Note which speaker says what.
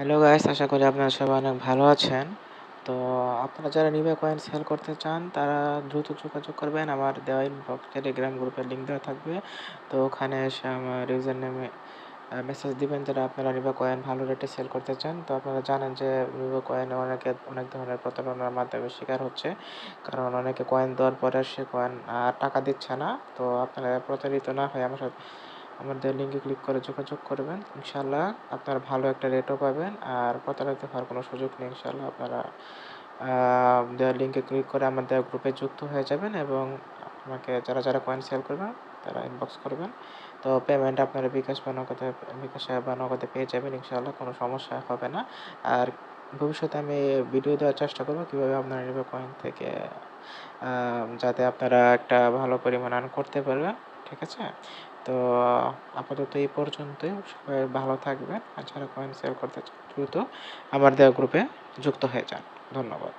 Speaker 1: Hello guys আশা করি আপনারা সবাই অনেক ভালো আছেন। তো আপনারা যারা নিবে কয়েন সেল করতে চান, তারা দ্রুত যোগাযোগ করবেন। আমার দেওয়া ইনবক্স টেলিগ্রাম গ্রুপের লিঙ্ক দেওয়া থাকবে। তো ওখানে এসে আমার ইউজার নেমে মেসেজ দিবেন যারা আপনারা নিবে কয়েন ভালো রেটে সেল করতে চান। তো আপনারা জানেন যে নিবে কয়েনে অনেকে, অনেক ধরনের প্রতারণার মাধ্যমে শিকার হচ্ছে। কারণ অনেকে কয়েন দেওয়ার পরে সে কয়েন আর টাকা দিচ্ছে না। তো আপনারা প্রতারিত না হয়ে আমার সাথে আমাদের লিঙ্কে ক্লিক করে যোগাযোগ করবেন ইনশাল্লাহ আপনারা ভালো একটা রেটও পাবেন আর প্রতারিত হওয়ার কোনো সুযোগ নেই ইনশাল্লাহ আপনারা দেওয়ার লিঙ্কে ক্লিক করে আমাদের গ্রুপে যুক্ত হয়ে যাবেন এবং আমাকে যারা যারা কয়েন সেল করবেন তারা ইনবক্স করবেন। তো পেমেন্ট আপনারা বিকাশ বা নগদে, বিকাশ বা নগদে পেয়ে যাবেন ইনশাল্লাহ কোনো সমস্যা হবে না। আর ভবিষ্যতে আমি ভিডিও দেওয়ার চেষ্টা করব কীভাবে আপনারা নেবে কয়েন থেকে যাতে আপনারা একটা ভালো পরিমাণ আর্ন করতে পারবেন। ঠিক আছে? তো, আপাতত এই পর্যন্তই। সবাই ভালো থাকবেন। আর যারা কয়েন সেল করতে চান, দ্রুত আমার দেওয়া গ্রুপে যুক্ত হয়ে যান। ধন্যবাদ।